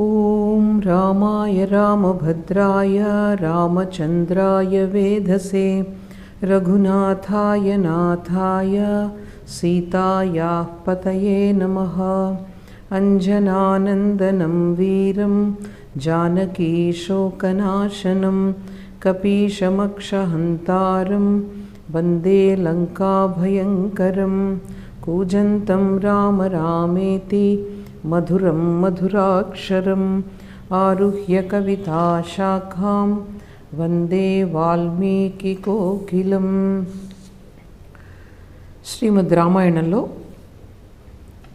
ॐ रामाय रामभद्राय रामचन्द्राय वेधसे रघुनाथाय नाथाय सीतायाः पतये नमः। अञ्जनानन्दनं वीरं जानकीशोकनाशनं कपीशमक्षहन्तारं वन्दे लङ्काभयङ्करं कूजन्तं राम रामेति మధురం మధురాక్షరం ఆరుహ్య కవితా శాఖాం వందే వాల్మీకి కోకిలం శ్రీమద్ రామాయణంలో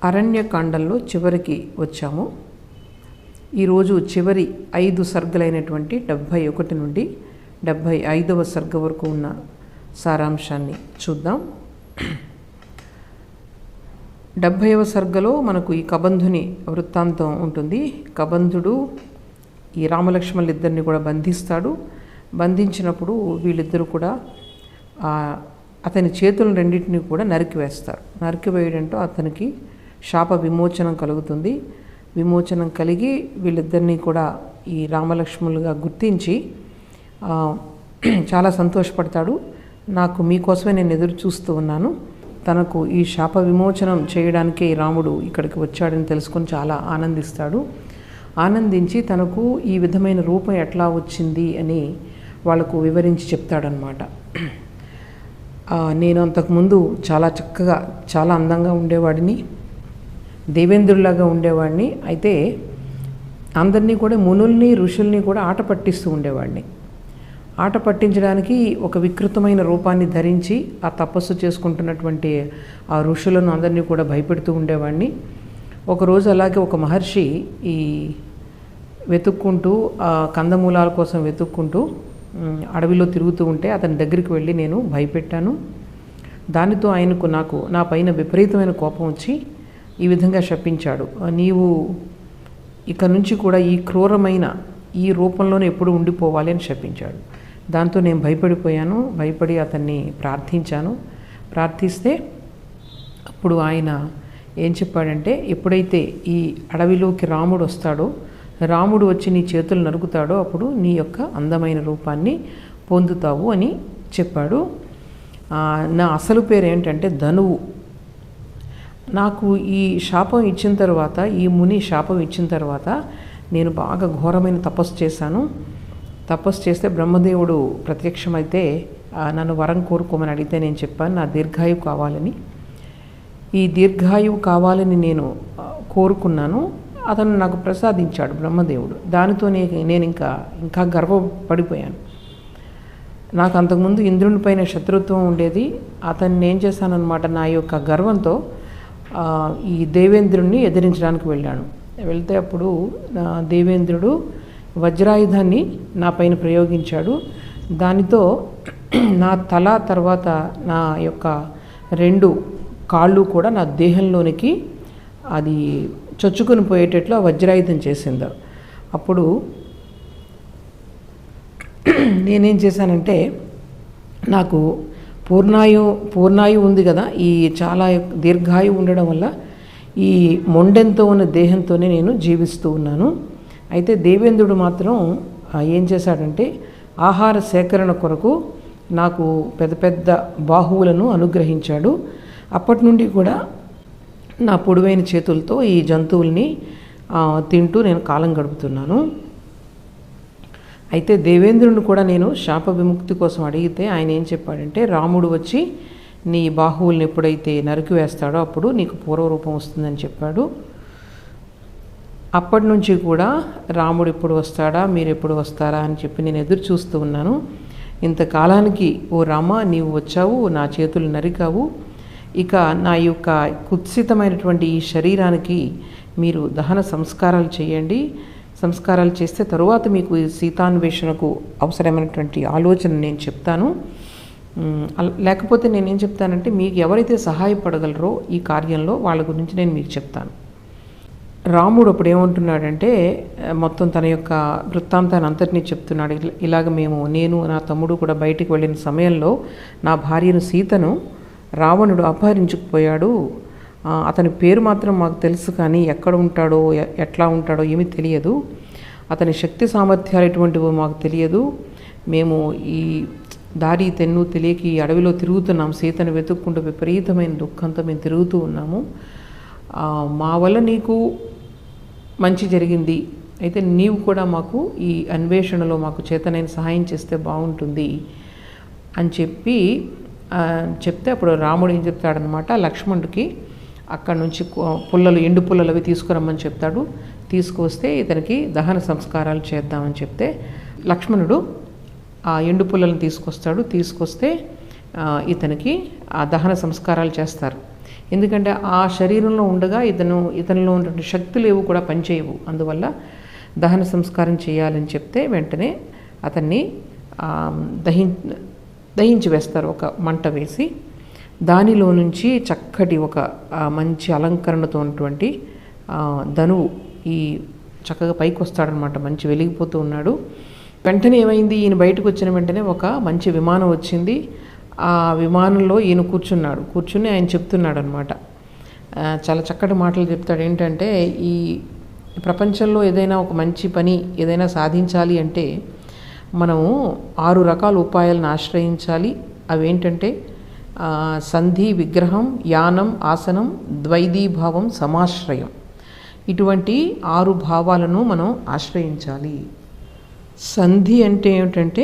అరణ్యకాండంలో చివరికి వచ్చాము. ఈరోజు చివరి ఐదు సర్గలైనటువంటి డెబ్భై ఒకటి నుండి డెబ్భై ఐదవ సర్గ వరకు ఉన్న సారాంశాన్ని చూద్దాం. డెబ్భైవ సర్గలో మనకు ఈ కబంధుని వృత్తాంతం ఉంటుంది. కబంధుడు ఈ రామలక్ష్మణులు ఇద్దరిని కూడా బంధిస్తాడు. బంధించినప్పుడు వీళ్ళిద్దరూ కూడా అతని చేతులను రెండింటిని కూడా నరికివేస్తారు. నరికివేయడంతో అతనికి శాప విమోచనం కలుగుతుంది. విమోచనం కలిగి వీళ్ళిద్దరినీ కూడా ఈ రామలక్ష్ములుగా గుర్తించి చాలా సంతోషపడతాడు. నాకు మీకోసమే నేను ఎదురు చూస్తూ ఉన్నాను. తనకు ఈ శాప విమోచనం చేయడానికే రాముడు ఇక్కడికి వచ్చాడని తెలుసుకొని చాలా ఆనందిస్తాడు. ఆనందించి తనకు ఈ విధమైన రూపం ఎట్లా వచ్చింది అని వాళ్ళకు వివరించి చెప్తాడనమాట నేను అంతకుముందు చాలా చక్కగా చాలా అందంగా ఉండేవాడిని దేవేంద్రులాగా ఉండేవాడిని. అయితే అందరినీ కూడా మునుల్ని ఋషుల్ని కూడా ఆట పట్టిస్తూ ఉండేవాడిని. ఆట పట్టించడానికి ఒక వికృతమైన రూపాన్ని ధరించి ఆ తపస్సు చేసుకుంటున్నటువంటి ఆ ఋషులను అందరినీ కూడా భయపెడుతూ ఉండేవాడిని ఒకరోజు అలాగే ఒక మహర్షి ఈ వెతుక్కుంటూ ఆ కందమూలాల కోసం వెతుక్కుంటూ అడవిలో తిరుగుతూ ఉంటే అతని దగ్గరికి వెళ్ళి నేను భయపెట్టాను. దానితో ఆయనకు నాకు నా పైన విపరీతమైన కోపం వచ్చి ఈ విధంగా శపించాడు. నీవు ఇక నుంచి కూడా ఈ క్రూరమైన ఈ రూపంలోనే ఎప్పుడు ఉండిపోవాలి అని శపించాడు. దాంతో నేను భయపడిపోయాను భయపడి అతన్ని ప్రార్థించాను. ప్రార్థిస్తే అప్పుడు ఆయన ఏం చెప్పాడంటే ఎప్పుడైతే ఈ అడవిలోకి రాముడు వస్తాడో రాముడు వచ్చి నీ చేతులు నరుకుతాడో అప్పుడు నీ యొక్క అందమైన రూపాన్ని పొందుతావు అని చెప్పాడు. నా అసలు పేరు ఏంటంటే ధనువు. నాకు ఈ శాపం ఇచ్చిన తర్వాత ఈ ముని శాపం ఇచ్చిన తర్వాత నేను బాగా ఘోరమైన తపస్సు చేశాను. తపస్సు చేస్తే బ్రహ్మదేవుడు ప్రత్యక్షమైతే నన్ను వరం కోరుకోమని అడిగితే నేను చెప్పాను నా దీర్ఘాయువు కావాలని. ఈ దీర్ఘాయువు కావాలని నేను కోరుకున్నాను. అతను నాకు ప్రసాదించాడు బ్రహ్మదేవుడు. దానితో నేను ఇంకా ఇంకా గర్వపడిపోయాను. నాకు అంతకుముందు ఇంద్రుని పైన శత్రుత్వం ఉండేది. అతన్ని ఏం చేశానన్నమాట నా యొక్క గర్వంతో ఈ దేవేంద్రుణ్ణి ఎదిరించడానికి వెళ్ళాను. వెళ్తే అప్పుడు నా దేవేంద్రుడు వజ్రాయుధాన్ని నా పైన ప్రయోగించాడు. దానితో నా తల తర్వాత నా యొక్క రెండు కాళ్ళు కూడా నా దేహంలోనికి అది చొచ్చుకొని పోయేటట్లు ఆ వజ్రాయుధం చేసింది. అప్పుడు నేనేం చేశానంటే నాకు పూర్ణాయు పూర్ణాయు ఉంది కదా ఈ చాలా దీర్ఘాయు ఉండడం వల్ల ఈ మొండెంతో ఉన్న దేహంతోనే నేను జీవిస్తూ ఉన్నాను. అయితే దేవేంద్రుడు మాత్రం ఏం చేశాడంటే ఆహార సేకరణ కొరకు నాకు పెద్ద పెద్ద బాహువులను అనుగ్రహించాడు. అప్పటి నుండి కూడా నా పొడవైన చేతులతో ఈ జంతువుల్ని తింటూ నేను కాలం గడుపుతున్నాను. అయితే దేవేంద్రుని కూడా నేను శాప విముక్తి కోసం అడిగితే ఆయన ఏం చెప్పాడంటే రాముడు వచ్చి నీ బాహువుల్ని ఎప్పుడైతే నరికి వేస్తాడో అప్పుడు నీకు పూర్వరూపం వస్తుందని చెప్పాడు. అప్పటి నుంచి కూడా రాముడు ఎప్పుడు వస్తాడా మీరు ఎప్పుడు వస్తారా అని చెప్పి నేను ఎదురు చూస్తూ ఉన్నాను. ఇంతకాలానికి ఓ రామ నీవు వచ్చావు నా చేతులు నరికావు. ఇక నా యొక్క కుత్సితమైనటువంటి ఈ శరీరానికి మీరు దహన సంస్కారాలు చేయండి. సంస్కారాలు చేస్తే తరువాత మీకు ఈ సీతాన్వేషణకు అవసరమైనటువంటి ఆలోచన నేను చెప్తాను. లేకపోతే నేనేం చెప్తానంటే మీకు ఎవరైతే సహాయపడగలరో ఈ కార్యంలో వాళ్ళ గురించి నేను మీకు చెప్తాను. రాముడు అప్పుడు ఏమంటున్నాడంటే మొత్తం తన యొక్క వృత్తాంతాన్ని అంతటినీ చెప్తున్నాడు. ఇలాగ మేము నేను నా తమ్ముడు కూడా బయటికి వెళ్ళిన సమయంలో నా భార్యను సీతను రావణుడు అపహరించుకుపోయాడు. అతని పేరు మాత్రం మాకు తెలుసు కానీ ఎక్కడ ఉంటాడో ఎ- ఎట్లా ఉంటాడో ఏమీ తెలియదు. అతని శక్తి సామర్థ్యాలు ఎటువంటివో మాకు తెలియదు. మేము ఈ దారి తెన్ను తెలియక ఈ అడవిలో తిరుగుతున్నాం. సీతను వెతుక్కుంటూ విపరీతమైన దుఃఖంతో మేము తిరుగుతూ ఉన్నాము. మా వల్ల నీకు మంచి జరిగింది. అయితే నీవు కూడా మాకు ఈ అన్వేషణలో మాకు చేతనైన సహాయం చేస్తే బాగుంటుంది అని చెప్పి చెప్తే అప్పుడు రాముడు ఏం చెప్తాడనమాట లక్ష్మణుడికి అక్కడ నుంచి పుల్లలు ఎండు పుల్లలు అవి తీసుకురమ్మని చెప్తాడు. తీసుకువస్తే ఇతనికి దహన సంస్కారాలు చేద్దామని చెప్తే లక్ష్మణుడు ఆ ఎండు పుల్లలను తీసుకొస్తాడు. తీసుకొస్తే ఇతనికి ఆ దహన సంస్కారాలు చేస్తారు. ఎందుకంటే ఆ శరీరంలో ఉండగా ఇతను ఇతనిలో ఉన్నటువంటి శక్తులు ఏవి కూడా పనిచేయవు. అందువల్ల దహన సంస్కారం చేయాలని చెప్తే వెంటనే అతన్ని దహి దహిం దహించి వేస్తారు ఒక మంట వేసి. దానిలో నుంచి చక్కటి ఒక మంచి అలంకరణతో ఉన్నటువంటి ధనువు ఈ చక్కగా పైకి వస్తాడనమాట మంచి వెలిగిపోతూ ఉన్నాడు. వెంటనే ఏమైంది? ఈయన బయటకు వచ్చిన వెంటనే ఒక మంచి విమానం వచ్చింది. ఆ విమానంలో ఈయన కూర్చున్నాడు. కూర్చుని ఆయన చెప్తున్నాడు అనమాట చాలా చక్కటి మాటలు చెప్తాడు. ఏంటంటే ఈ ప్రపంచంలో ఏదైనా ఒక మంచి పని ఏదైనా సాధించాలి అంటే మనము ఆరు రకాల ఉపాయాలను ఆశ్రయించాలి. అవేంటంటే సంధి విగ్రహం యానం ఆసనం ద్వైదీభావం సమాశ్రయం. ఇటువంటి ఆరు భావాలను మనం ఆశ్రయించాలి. సంధి అంటే ఏమిటంటే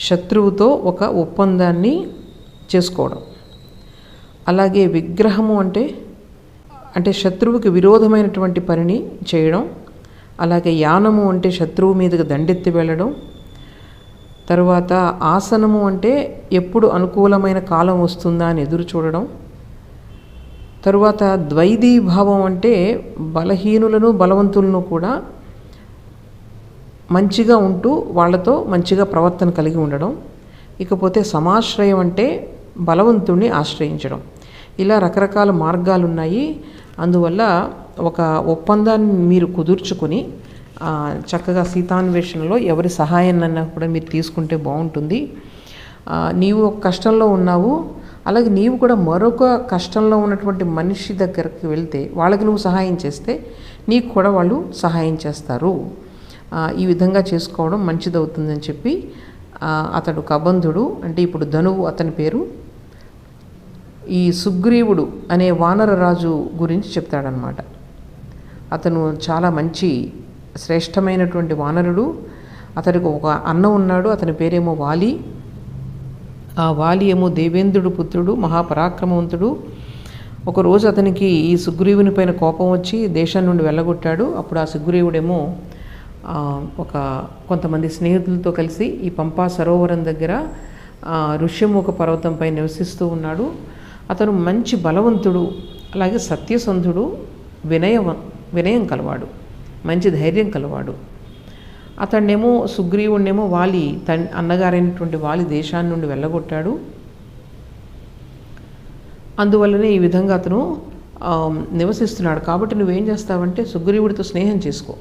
శత్రువుతో ఒక ఒప్పందాన్ని చేసుకోవడం. అలాగే విగ్రహము అంటే అంటే శత్రువుకి విరోధమైనటువంటి పనిని చేయడం. అలాగే యానము అంటే శత్రువు మీదకి దండెత్తి వెళ్ళడం. తరువాత ఆసనము అంటే ఎప్పుడు అనుకూలమైన కాలం వస్తుందా అని ఎదురు చూడడం. తరువాత ద్వైదీభావం అంటే బలహీనులను బలవంతులను కూడా మంచిగా ఉంటూ వాళ్ళతో మంచిగా ప్రవర్తన కలిగి ఉండడం ఇకపోతే సమాశ్రయం అంటే బలవంతుణ్ణి ఆశ్రయించడం. ఇలా రకరకాల మార్గాలు ఉన్నాయి అందువల్ల ఒక ఒప్పందాన్ని మీరు కుదుర్చుకొని చక్కగా సీతాన్వేషణలో ఎవరి సహాయాన్నైనా కూడా మీరు తీసుకుంటే బాగుంటుంది. నీవు ఒక కష్టంలో ఉన్నావు. అలాగే నీవు కూడా మరొక కష్టంలో ఉన్నటువంటి మనిషి దగ్గరికి వెళ్తే వాళ్ళకి నువ్వు సహాయం చేస్తే నీకు కూడా వాళ్ళు సహాయం చేస్తారు. ఈ విధంగా చేసుకోవడం మంచిదవుతుందని చెప్పి అతడు కబంధుడు అంటే ఇప్పుడు ధనువు అతని పేరు. ఈ సుగ్రీవుడు అనే వానరరాజు గురించి చెప్తాడనమాట అతను చాలా మంచి శ్రేష్టమైనటువంటి వానరుడు. అతడికి ఒక అన్న ఉన్నాడు. అతని పేరేమో వాలి. ఆ వాలి ఏమో దేవేంద్రుడు పుత్రుడు మహాపరాక్రమవంతుడు. ఒకరోజు అతనికి ఈ సుగ్రీవుని పైన కోపం వచ్చి దేశం నుండి వెళ్ళగొట్టాడు. అప్పుడు ఆ సుగ్రీవుడేమో ఒక కొంతమంది స్నేహితులతో కలిసి ఈ పంపా సరోవరం దగ్గర ఋష్యముఖ పర్వతంపై నివసిస్తూ ఉన్నాడు. అతను మంచి బలవంతుడు అలాగే సత్యసంధుడు వినయ వినయం కలవాడు మంచి ధైర్యం కలవాడు. అతన్నేమో సుగ్రీవుణ్ణేమో వాలి తన్ అన్నగారైనటువంటి వాలి దేశాన్ని నుండి వెళ్ళగొట్టాడు. అందువల్లనే ఈ విధంగా అతను నివసిస్తున్నాడు. కాబట్టి నువ్వేం చేస్తావంటే సుగ్రీవుడితో స్నేహం చేసుకో.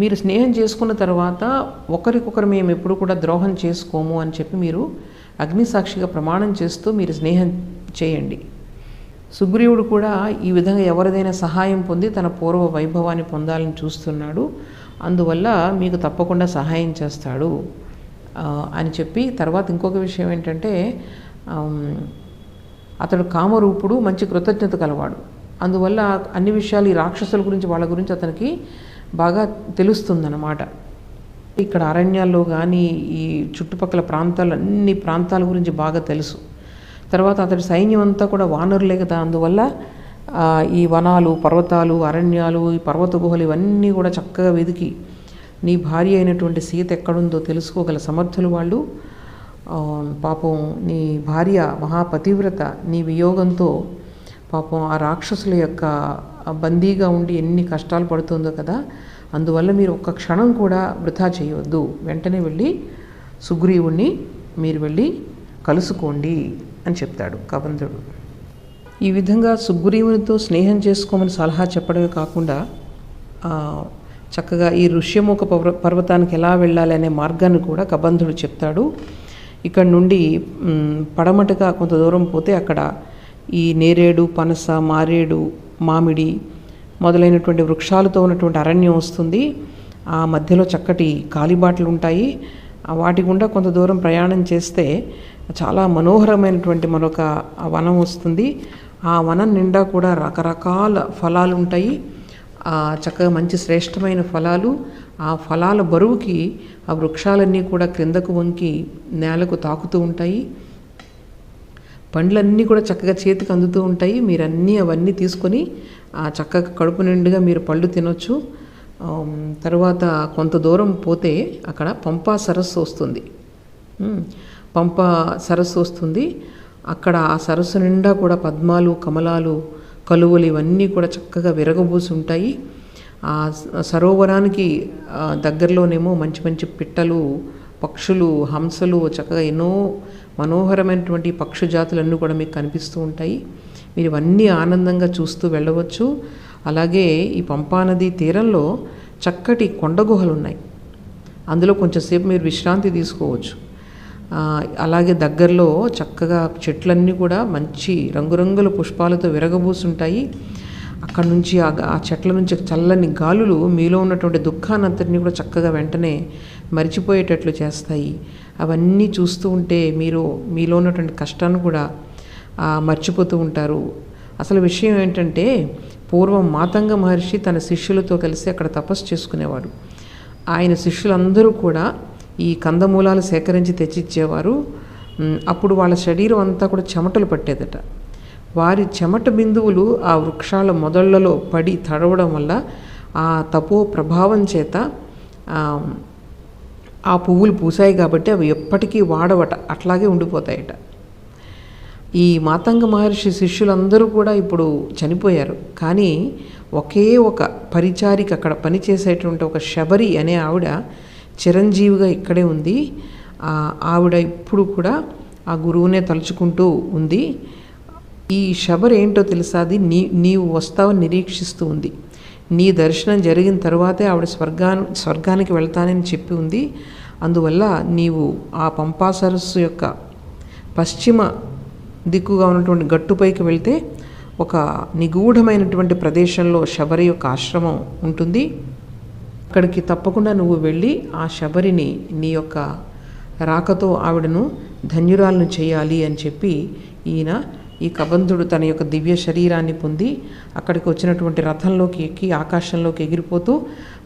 మీరు స్నేహం చేసుకున్న తర్వాత ఒకరికొకరు మేము ఎప్పుడు కూడా ద్రోహం చేసుకోము అని చెప్పి మీరు అగ్నిసాక్షిగా ప్రమాణం చేస్తూ మీరు స్నేహం చేయండి. సుగ్రీవుడు కూడా ఈ విధంగా ఎవరిదైనా సహాయం పొంది తన పూర్వ వైభవాన్ని పొందాలని చూస్తున్నాడు. అందువల్ల మీకు తప్పకుండా సహాయం చేస్తాడు. అని చెప్పి తర్వాత ఇంకొక విషయం ఏంటంటే అతడు కామరూపుడు మంచి కృతజ్ఞత కలవాడు అందువల్ల అన్ని విషయాలు ఈ రాక్షసుల గురించి వాళ్ళ గురించి అతనికి బాగా తెలుస్తుందన్నమాట. ఇక్కడ అరణ్యాల్లో కానీ ఈ చుట్టుపక్కల ప్రాంతాలు అన్ని ప్రాంతాల గురించి బాగా తెలుసు. తర్వాత అతడి సైన్యం అంతా కూడా వానరులే కదా అందువల్ల ఈ వనాలు పర్వతాలు అరణ్యాలు ఈ పర్వత గుహలు ఇవన్నీ కూడా చక్కగా వెతికి నీ భార్య అయినటువంటి సీత ఎక్కడుందో తెలుసుకోగల సమర్థులు వాళ్ళు. పాపం నీ భార్య మహాపతివ్రత నీ వియోగంతో పాపం ఆ రాక్షసుల యొక్క బందీగా ఉండి ఎన్ని కష్టాలు పడుతుందో కదా. అందువల్ల మీరు ఒక్క క్షణం కూడా వృధా చేయవద్దు. వెంటనే వెళ్ళి సుగ్రీవుణ్ణి మీరు వెళ్ళి కలుసుకోండి అని చెప్తాడు కబంధుడు ఈ విధంగా సుగ్రీవునితో స్నేహం చేసుకోమని సలహా చెప్పడమే కాకుండా చక్కగా ఈ ఋష్యముఖ పర్వ పర్వతానికి ఎలా వెళ్ళాలి అనే మార్గాన్ని కూడా కబంధుడు చెప్తాడు. ఇక్కడ నుండి పడమటగా కొంత దూరం పోతే అక్కడ ఈ నేరేడు పనస మారేడు మామిడి మొదలైనటువంటి వృక్షాలతో ఉన్నటువంటి అరణ్యం వస్తుంది. ఆ మధ్యలో చక్కటి కాలిబాట్లు ఉంటాయి. వాటి గుండా కొంత దూరం ప్రయాణం చేస్తే చాలా మనోహరమైనటువంటి మరొక వనం వస్తుంది. ఆ వనం నిండా కూడా రకరకాల ఫలాలు ఉంటాయి. ఆ చక్కగా మంచి శ్రేష్టమైన ఫలాలు. ఆ ఫలాల బరువుకి ఆ వృక్షాలన్నీ కూడా క్రిందకు వంకి నేలకు తాకుతూ ఉంటాయి. పండ్లన్నీ కూడా చక్కగా చేతికి అందుతూ ఉంటాయి. మీరు అన్నీ అవన్నీ తీసుకొని ఆ చక్కగా కడుపు నిండుగా మీరు పళ్ళు తినొచ్చు. తర్వాత కొంత దూరం పోతే అక్కడ పంపా సరస్సు వస్తుంది. పంపా సరస్సు వస్తుంది. అక్కడ ఆ సరస్సు నిండా కూడా పద్మాలు కమలాలు కలువలు ఇవన్నీ కూడా చక్కగా విరగబూసి ఉంటాయి. ఆ సరోవరానికి దగ్గరలోనేమో మంచి మంచి పిట్టలు పక్షులు హంసలు చక్కగా ఎన్నో మనోహరమైనటువంటి పక్షు జాతులన్నీ కూడా మీకు కనిపిస్తూ ఉంటాయి. మీరు ఇవన్నీ ఆనందంగా చూస్తూ వెళ్ళవచ్చు. అలాగే ఈ పంపానది తీరంలో చక్కటి కొండ గుహలు ఉన్నాయి. అందులో కొంచెంసేపు మీరు విశ్రాంతి తీసుకోవచ్చు. అలాగే దగ్గరలో చక్కగా చెట్లన్నీ కూడా మంచి రంగురంగుల పుష్పాలతో విరగబూసుంటాయి. అక్కడ నుంచి ఆ ఆ చెట్ల నుంచి చల్లని గాలులు మీలో ఉన్నటువంటి దుఃఖాన్ని అంతటినీ కూడా చక్కగా వెంటనే మరిచిపోయేటట్లు చేస్తాయి. అవన్నీ చూస్తూ ఉంటే మీరు మీలో ఉన్నటువంటి కష్టాన్ని కూడా మర్చిపోతూ ఉంటారు. అసలు విషయం ఏంటంటే పూర్వం మాతంగ మహర్షి తన శిష్యులతో కలిసి అక్కడ తపస్సు చేసుకునేవాడు. ఆయన శిష్యులందరూ కూడా ఈ కందమూలాలు సేకరించి తెచ్చిచ్చేవారు. అప్పుడు వాళ్ళ శరీరం అంతా కూడా చెమటలు పట్టేదట. వారి చెమట బిందువులు ఆ వృక్షాల మొదళ్ళలో పడి తడవడం వల్ల ఆ తపో ప్రభావం చేత ఆ, పువ్వులు పూసాయి కాబట్టి అవి ఎప్పటికీ వాడవట అట్లాగే ఉండిపోతాయట. ఈ మాతంగ మహర్షి శిష్యులందరూ కూడా ఇప్పుడు చనిపోయారు. కానీ ఒకే ఒక పరిచారిక అక్కడ పనిచేసేటువంటి ఒక శబరి అనే ఆవిడ చిరంజీవిగా ఇక్కడే ఉంది. ఆ ఆవిడ ఇప్పుడు కూడా ఆ గురువునే తలుచుకుంటూ ఉంది. ఈ శబరి ఏంటో తెలుసా అది? నీ నీవు వస్తావని నిరీక్షిస్తూ ఉంది. నీ దర్శనం జరిగిన తర్వాతే ఆవిడ స్వర్గా స్వర్గానికి వెళ్తానని చెప్పి ఉంది. అందువల్ల నీవు ఆ పంపా సరస్సు యొక్క పశ్చిమ దిక్కుగా ఉన్నటువంటి గట్టుపైకి వెళ్తే ఒక నిగూఢమైనటువంటి ప్రదేశంలో శబరి యొక్క ఆశ్రమం ఉంటుంది. అక్కడికి తప్పకుండా నువ్వు వెళ్ళి ఆ శబరిని నీ యొక్క రాకతో ఆవిడను ధన్యురాలను చేయాలి అని చెప్పి ఈయన ఈ కబంధుడు తన యొక్క దివ్య శరీరాన్ని పొంది అక్కడికి వచ్చినటువంటి రథంలోకి ఎక్కి ఆకాశంలోకి ఎగిరిపోతూ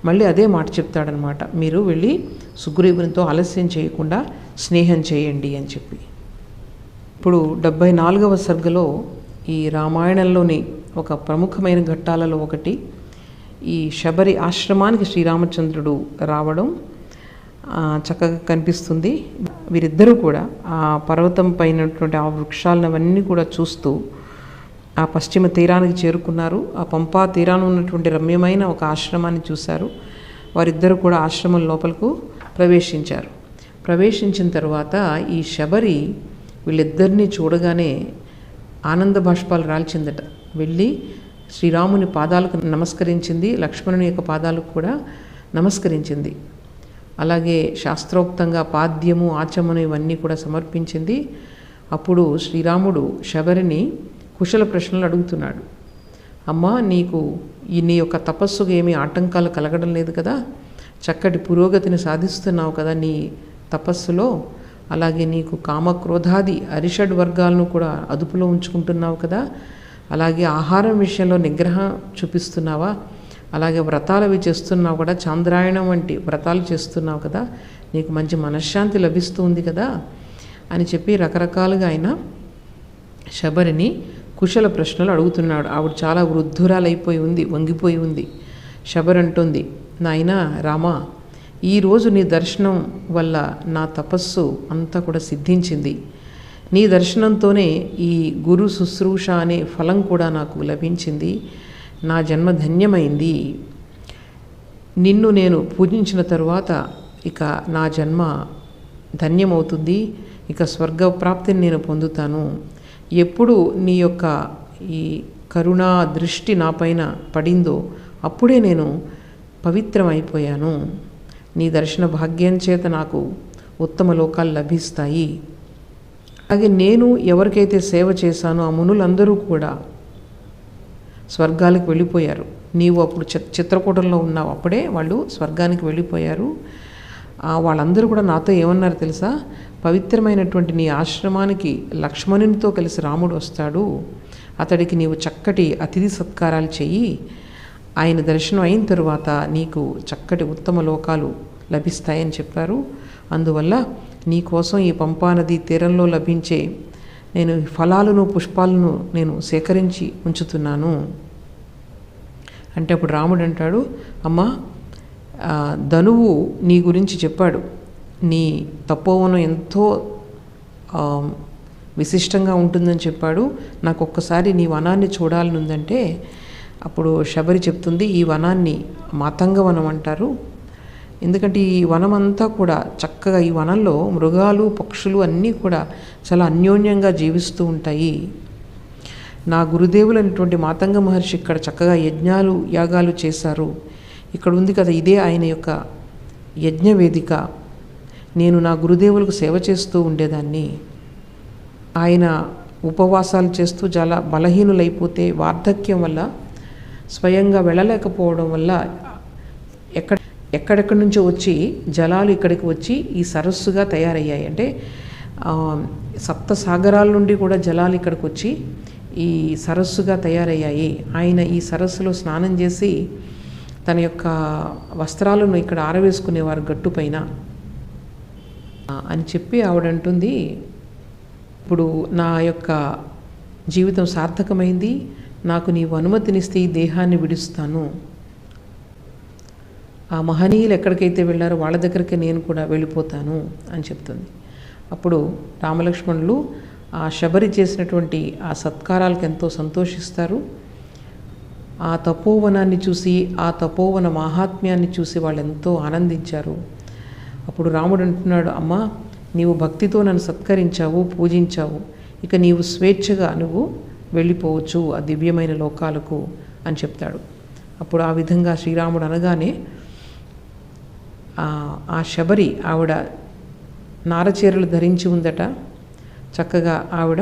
మళ్ళీ అదే మాట చెప్తాడనమాట. మీరు వెళ్ళి సుగ్రీవునితో ఆలస్యం చేయకుండా స్నేహం చేయండి అని చెప్పి. ఇప్పుడు డెబ్భై నాలుగవ సర్గలో ఈ రామాయణంలోని ఒక ప్రముఖమైన ఘట్టాలలో ఒకటి ఈ శబరి ఆశ్రమానికి శ్రీరామచంద్రుడు రావడం చక్కగా కనిపిస్తుంది. వీరిద్దరూ కూడా ఆ పర్వతం పైనటువంటి ఆ వృక్షాలను అవన్నీ కూడా చూస్తూ ఆ పశ్చిమ తీరానికి చేరుకున్నారు. ఆ పంపా తీరాన ఉన్నటువంటి రమ్యమైన ఒక ఆశ్రమాన్ని చూశారు. వారిద్దరూ కూడా ఆశ్రమం లోపలకు ప్రవేశించారు. ప్రవేశించిన తర్వాత ఈ శబరి వీళ్ళిద్దరినీ చూడగానే ఆనంద బాష్పాలు రాల్చిందట. వెళ్ళి శ్రీరాముని పాదాలకు నమస్కరించింది లక్ష్మణుని యొక్క పాదాలకు కూడా నమస్కరించింది. అలాగే శాస్త్రోక్తంగా పాద్యము ఆచమను ఇవన్నీ కూడా సమర్పించింది. అప్పుడు శ్రీరాముడు శబరిని కుశల ప్రశ్నలు అడుగుతున్నాడు. అమ్మా నీకు ఈ నీ యొక్క తపస్సుకు ఏమీ ఆటంకాలు కలగడం లేదు కదా? చక్కటి పురోగతిని సాధిస్తున్నావు కదా నీ తపస్సులో. అలాగే నీకు కామక్రోధాది అరిషడ్ వర్గాలను కూడా అదుపులో ఉంచుకుంటున్నావు కదా? అలాగే ఆహారం విషయంలో నిగ్రహం చూపిస్తున్నావా? అలాగే వ్రతాలు అవి చేస్తున్నావు కూడా చాంద్రాయణం వంటి వ్రతాలు చేస్తున్నావు కదా నీకు మంచి మనశ్శాంతి లభిస్తుంది కదా అని చెప్పి రకరకాలుగా ఆయన శబరిని కుశల ప్రశ్నలు అడుగుతున్నాడు. ఆవిడ చాలా వృద్ధురాలైపోయి ఉంది వంగిపోయి ఉంది. శబరి అంటుంది నాయనా రామా ఈరోజు నీ దర్శనం వల్ల నా తపస్సు అంతా కూడా సిద్ధించింది. నీ దర్శనంతోనే ఈ గురు శుశ్రూష అనే ఫలం కూడా నాకు లభించింది. నా జన్మ ధన్యమైంది. నిన్ను నేను పూజించిన తరువాత ఇక నా జన్మ ధన్యమవుతుంది. ఇక స్వర్గ ప్రాప్తిని నేను పొందుతాను. ఎప్పుడు నీ యొక్క ఈ కరుణా దృష్టి నాపైన పడిందో అప్పుడే నేను పవిత్రమైపోయాను. నీ దర్శన భాగ్యం చేత నాకు ఉత్తమ లోకాలు లభిస్తాయి. అలాగే నేను ఎవరికైతే సేవ చేశానో ఆ మునులందరూ కూడా స్వర్గాలకు వెళ్ళిపోయారు. నీవు అప్పుడు చిత్రకూటంలో ఉన్నావు. అప్పుడే వాళ్ళు స్వర్గానికి వెళ్ళిపోయారు. వాళ్ళందరూ కూడా నాతో ఏమన్నారు తెలుసా? పవిత్రమైనటువంటి నీ ఆశ్రమానికి లక్ష్మణునితో కలిసి రాముడు వస్తాడు. అతడికి నీవు చక్కటి అతిథి సత్కారాలు చెయ్యి. ఆయన దర్శనం అయిన తరువాత నీకు చక్కటి ఉత్తమ లోకాలు లభిస్తాయని చెప్పారు. అందువల్ల నీకోసం ఈ పంపానది తీరంలో లభించే నేను ఫలాలను పుష్పాలను నేను సేకరించి ఉంచుతున్నాను. అంటే అప్పుడు రాముడు అంటాడు అమ్మా ధనువు నీ గురించి చెప్పాడు. నీ తపోవనం ఎంతో విశిష్టంగా ఉంటుందని చెప్పాడు. నాకు ఒక్కసారి నీ వనాన్ని చూడాలని ఉందంటే అప్పుడు శబరి చెప్తుంది ఈ వనాన్ని మాతంగ వనం అంటారు. ఎందుకంటే ఈ వనం అంతా కూడా చక్కగా ఈ వనంలో మృగాలు పక్షులు అన్నీ కూడా చాలా అన్యోన్యంగా జీవిస్తూ ఉంటాయి. నా గురుదేవులు అనేటువంటి మాతంగ మహర్షి ఇక్కడ చక్కగా యజ్ఞాలు యాగాలు చేశారు. ఇక్కడ ఉంది కదా ఇదే ఆయన యొక్క యజ్ఞవేదిక నేను నా గురుదేవులకు సేవ చేస్తూ ఉండేదాన్ని. ఆయన ఉపవాసాలు చేస్తూ చాలా బలహీనులైపోతే వార్ధక్యం వల్ల స్వయంగా వెళ్ళలేకపోవడం వల్ల ఎక్కడ ఎక్కడెక్కడి నుంచో వచ్చి జలాలు ఇక్కడికి వచ్చి ఈ సరస్సుగా తయారయ్యాయి. అంటే సప్త సాగరాల నుండి కూడా జలాలు ఇక్కడికి వచ్చి ఈ సరస్సుగా తయారయ్యాయి. ఆయన ఈ సరస్సులో స్నానం చేసి తన యొక్క వస్త్రాలను ఇక్కడ ఆరవేసుకునేవారు గట్టుపైన అని చెప్పి ఆవిడ అంటుంది ఇప్పుడు నా యొక్క జీవితం సార్థకమైంది. నాకు నీవు అనుమతినిస్తే ఈ దేహాన్ని విడుస్తాను. ఆ మహనీయులు ఎక్కడికైతే వెళ్ళారో వాళ్ళ దగ్గరికి నేను కూడా వెళ్ళిపోతాను అని చెప్తుంది. అప్పుడు రామలక్ష్మణులు ఆ శబరి చేసినటువంటి ఆ సత్కారాలకు ఎంతో సంతోషిస్తారు. ఆ తపోవనాన్ని చూసి ఆ తపోవన మాహాత్మ్యాన్ని చూసి వాళ్ళు ఎంతో ఆనందించారు. అప్పుడు రాముడు అంటున్నాడు అమ్మా నీవు భక్తితో నన్ను సత్కరించావు పూజించావు. ఇక నీవు స్వేచ్ఛగా నువ్వు వెళ్ళిపోవచ్చు ఆ దివ్యమైన లోకాలకు అని చెప్తాడు. అప్పుడు ఆ విధంగా శ్రీరాముడు అనగానే ఆ- శబరి ఆవిడ నారచీరలు ధరించి ఉందట. చక్కగా ఆవిడ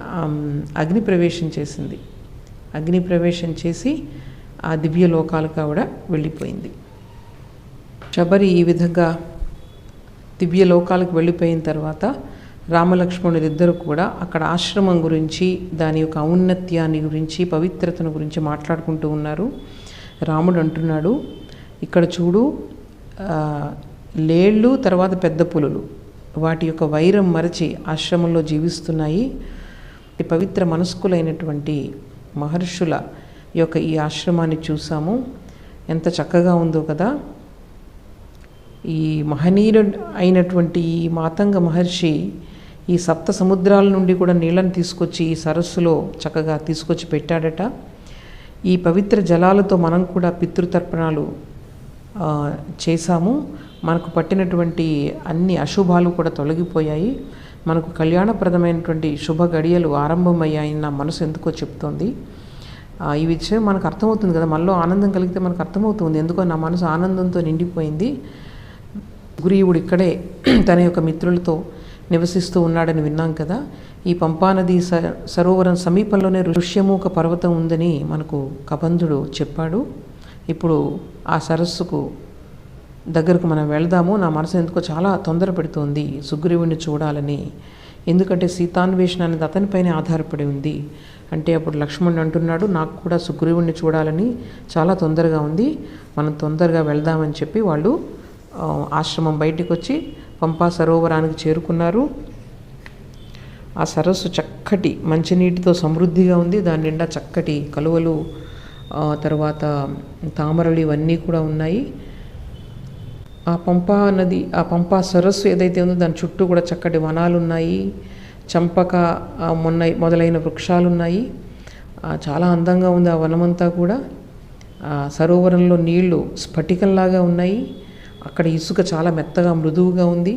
అగ్నిప్రవేశం అగ్ని ప్రవేశం చేసింది. అగ్ని ప్రవేశం చేసి ఆ దివ్య లోకాలకు ఆవిడ వెళ్ళిపోయింది. శబరి ఈ విధంగా దివ్య లోకాలకు వెళ్ళిపోయిన తర్వాత రామలక్ష్మణులిద్దరూ కూడా అక్కడ ఆశ్రమం గురించి దాని యొక్క ఔన్నత్యాన్ని గురించి పవిత్రతను గురించి మాట్లాడుకుంటూ ఉన్నారు. రాముడు అంటున్నాడు ఇక్కడ చూడు లేళ్ళు తర్వాత పెద్ద పులులు. వాటి యొక్క వైరం మరచి ఆశ్రమంలో జీవిస్తున్నాయి. ఈ పవిత్ర మనస్కులైనటువంటి మహర్షుల యొక్క ఈ ఆశ్రమాన్ని చూసాము. ఎంత చక్కగా ఉందో కదా. ఈ మహనీయుడు అయినటువంటి ఈ మాతంగ మహర్షి ఈ సప్త సముద్రాల నుండి కూడా నీళ్ళని తీసుకొచ్చి ఈ సరస్సులో చక్కగా తీసుకొచ్చి పెట్టాడట. ఈ పవిత్ర జలాలతో మనం కూడా పితృతర్పణాలు చేశాము. మనకు పట్టినటువంటి అన్ని అశుభాలు కూడా తొలగిపోయాయి. మనకు కళ్యాణప్రదమైనటువంటి శుభ గడియలు ఆరంభమయ్యాయని నా మనసు ఎందుకో చెప్తోంది. ఈ విషయం మనకు అర్థమవుతుంది కదా. మనలో ఆనందం కలిగితే మనకు అర్థమవుతుంది. ఎందుకో నా మనసు ఆనందంతో నిండిపోయింది. గురీవుడు ఇక్కడే తన యొక్క మిత్రులతో నివసిస్తూ ఉన్నాడని విన్నాం కదా. ఈ పంపానది స సరోవరం సమీపంలోనే ఋష్యమూక పర్వతం ఉందని మనకు కబంధుడు చెప్పాడు. ఇప్పుడు ఆ సరస్సుకు దగ్గరకు మనం వెళ్దాము. నా మనసు ఎందుకో చాలా తొందర పెడుతోంది సుగ్రీవుని చూడాలని. ఎందుకంటే సీతాన్వేషణ అనేది అతనిపైనే ఆధారపడి ఉంది. అంటే అప్పుడు లక్ష్మణుడు అంటున్నాడు నాకు కూడా సుగ్రీవుణ్ణి చూడాలని చాలా తొందరగా ఉంది. మనం తొందరగా వెళ్దామని చెప్పి వాళ్ళు ఆశ్రమం బయటికి వచ్చి పంపా సరోవరానికి చేరుకున్నారు. ఆ సరస్సు చక్కటి మంచినీటితో సమృద్ధిగా ఉంది. దాని నిండా చక్కటి కలువలు తర్వాత తామరలు ఇవన్నీ కూడా ఉన్నాయి. ఆ పంపా నది ఆ పంపా సరస్సు ఏదైతే ఉందో దాని చుట్టూ కూడా చక్కటి వనాలు ఉన్నాయి. చంపక మొన్న మొదలైన వృక్షాలు ఉన్నాయి. చాలా అందంగా ఉంది ఆ వనమంతా కూడా. ఆ సరోవరంలో నీళ్ళు స్ఫటికంలాగా ఉన్నాయి. అక్కడ ఇసుక చాలా మెత్తగా మృదువుగా ఉంది.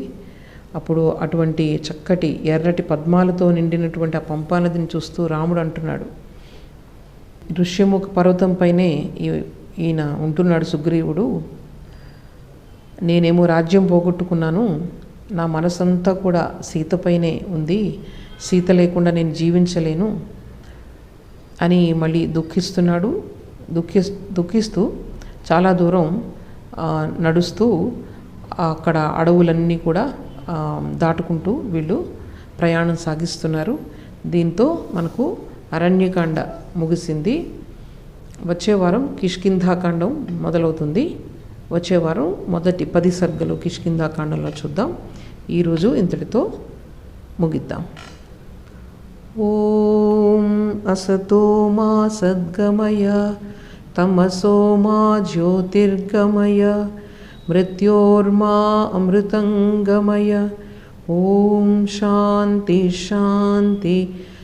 అప్పుడు అటువంటి చక్కటి ఎర్రటి పద్మాలతో నిండినటువంటి ఆ పంపా నదిని చూస్తూ రాముడు అంటున్నాడు. ఋష్యముఖ పర్వతంపైనే ఈ- ఈయన ఉంటున్నాడు సుగ్రీవుడు. నేనేమో రాజ్యం పోగొట్టుకున్నాను. నా మనసంతా కూడా సీతపైనే ఉంది. సీత లేకుండా నేను జీవించలేను అని మళ్ళీ దుఃఖిస్తున్నాడు. దుఃఖి దుఃఖిస్తూ చాలా దూరం నడుస్తూ అక్కడ అడవులన్నీ కూడా దాటుకుంటూ వీళ్ళు ప్రయాణం సాగిస్తున్నారు. దీంతో మనకు అరణ్యకాండ ముగిసింది. వచ్చేవారం కిష్కింధాకాండం మొదలవుతుంది. వచ్చేవారం మొదటి పది సర్గలు కిష్కింధాకాండంలో చూద్దాం. ఈరోజు ఇంతటితో ముగిద్దాం. ఓం అసతో మా సద్గమయ తమసో మా జ్యోతిర్గమయ మృత్యోర్మా అమృతంగమయ. ఓం శాంతి శాంతి.